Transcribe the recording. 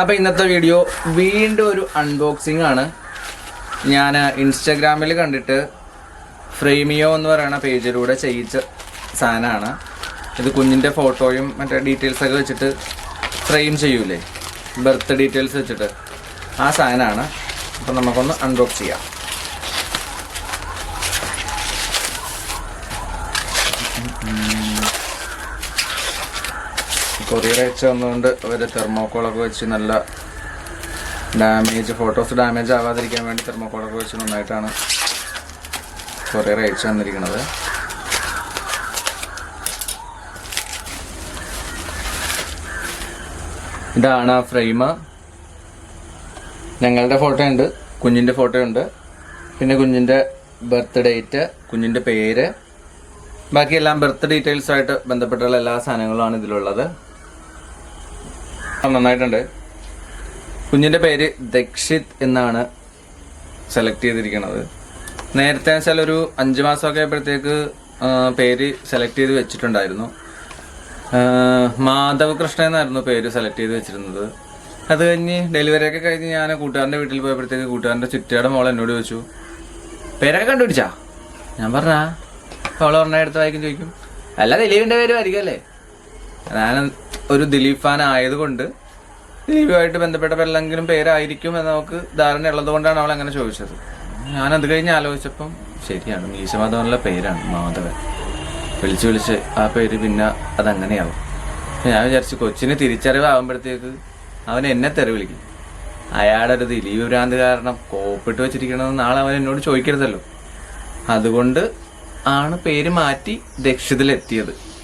അപ്പോൾ ഇന്നത്തെ വീഡിയോ വീണ്ടും ഒരു അൺബോക്സിംഗ് ആണ്. ഞാൻ ഇൻസ്റ്റാഗ്രാമിൽ കണ്ടിട്ട് ഫ്രെയിമിയോ എന്ന് പറയുന്ന പേജിലൂടെ ചെയ്യിച്ച സാധനമാണ്. ഇത് കുഞ്ഞിന്റെ ഫോട്ടോയും മറ്റേ ഡീറ്റെയിൽസൊക്കെ വെച്ചിട്ട് ഫ്രെയിം ചെയ്യൂലേ? ബർത്ത് ഡീറ്റെയിൽസ് വെച്ചിട്ട് ആ സാധനമാണ്. അപ്പം നമുക്കൊന്ന് അൺബോക്സ് ചെയ്യാം. കൊറിയർ അയച്ചു വന്നുകൊണ്ട് അവർ തെർമോക്കോളൊക്കെ വെച്ച് നല്ല ഡാമേജ് ഫോട്ടോസ് ഡാമേജ് ആവാതിരിക്കാൻ വേണ്ടി തെർമോക്കോളൊക്കെ വെച്ച് നന്നായിട്ടാണ് കൊറിയർ അയച്ചു തന്നിരിക്കുന്നത് ഇതാണ് ആ ഫ്രെയിം ഞങ്ങളുടെ ഫോട്ടോ ഉണ്ട് കുഞ്ഞിന്റെ ഫോട്ടോ ഉണ്ട്. പിന്നെ കുഞ്ഞിന്റെ ബർത്ത് ഡേറ്റ് കുഞ്ഞിന്റെ പേര്. ബാക്കിയെല്ലാം ബർത്ത് ഡീറ്റെയിൽസ് ആയിട്ട് ബന്ധപ്പെട്ടുള്ള എല്ലാ സാധനങ്ങളുമാണ് ഇതിലുള്ളത്. നന്നായിട്ടുണ്ട്. കുഞ്ഞിന്റെ പേര് ദക്ഷിത് എന്നാണ് സെലക്ട് ചെയ്തിരിക്കുന്നത്. നേരത്തെ വെച്ചാൽ ഒരു അഞ്ച് മാസമൊക്കെ ആയപ്പോഴത്തേക്ക് പേര് സെലക്ട് ചെയ്ത് വെച്ചിട്ടുണ്ടായിരുന്നു. മാധവ് കൃഷ്ണ എന്നായിരുന്നു പേര് സെലക്ട് ചെയ്ത് വെച്ചിരുന്നത്. അത് കഴിഞ്ഞ് ഡെലിവറി ഒക്കെ കഴിഞ്ഞ് ഞാൻ കൂട്ടുകാരന്റെ വീട്ടിൽ പോയപ്പോഴത്തേക്ക് കൂട്ടുകാരന്റെ ചുറ്റയുടെ മോൾ എന്നോട് ചോദിച്ചു പേരൊക്കെ കണ്ടുപിടിച്ചാ? ഞാൻ പറഞ്ഞാ അവൾ പറഞ്ഞ അടുത്ത വായിക്കും ചോദിക്കും. അല്ല ദിലീപിന്റെ പേര് വരികയല്ലേ ഞാൻ ഒരു ദിലീപ് ഫാൻ ആയതുകൊണ്ട് ദിലീപുമായിട്ട് ബന്ധപ്പെട്ട വല്ലെങ്കിലും പേരായിരിക്കും എന്ന് നമുക്ക് ധാരണ ഉള്ളത് കൊണ്ടാണ് അവൾ അങ്ങനെ ചോദിച്ചത്. ഞാൻ അത് കഴിഞ്ഞ് ആലോചിച്ചപ്പം ശരിയാണ് മീശമാധവനുള്ള പേരാണ് മാധവൻ. വിളിച്ച് വിളിച്ച് ആ പേര് പിന്നെ അതങ്ങനെയാവും. ഞാൻ വിചാരിച്ചു കൊച്ചിന് തിരിച്ചറിവാകുമ്പോഴത്തേക്ക് അവൻ എന്നെ തെറി വിളിക്കും. അയാളുടെ ഒരു ദിലീപ് ഭ്രാന്ത് കാരണം കോപ്പിട്ട് വെച്ചിരിക്കണമെന്ന് നാളെ അവൻ എന്നോട് ചോദിക്കരുതല്ലോ. അതുകൊണ്ട് ആണ് പേര് മാറ്റി ദക്ഷിതിലെത്തിയത്.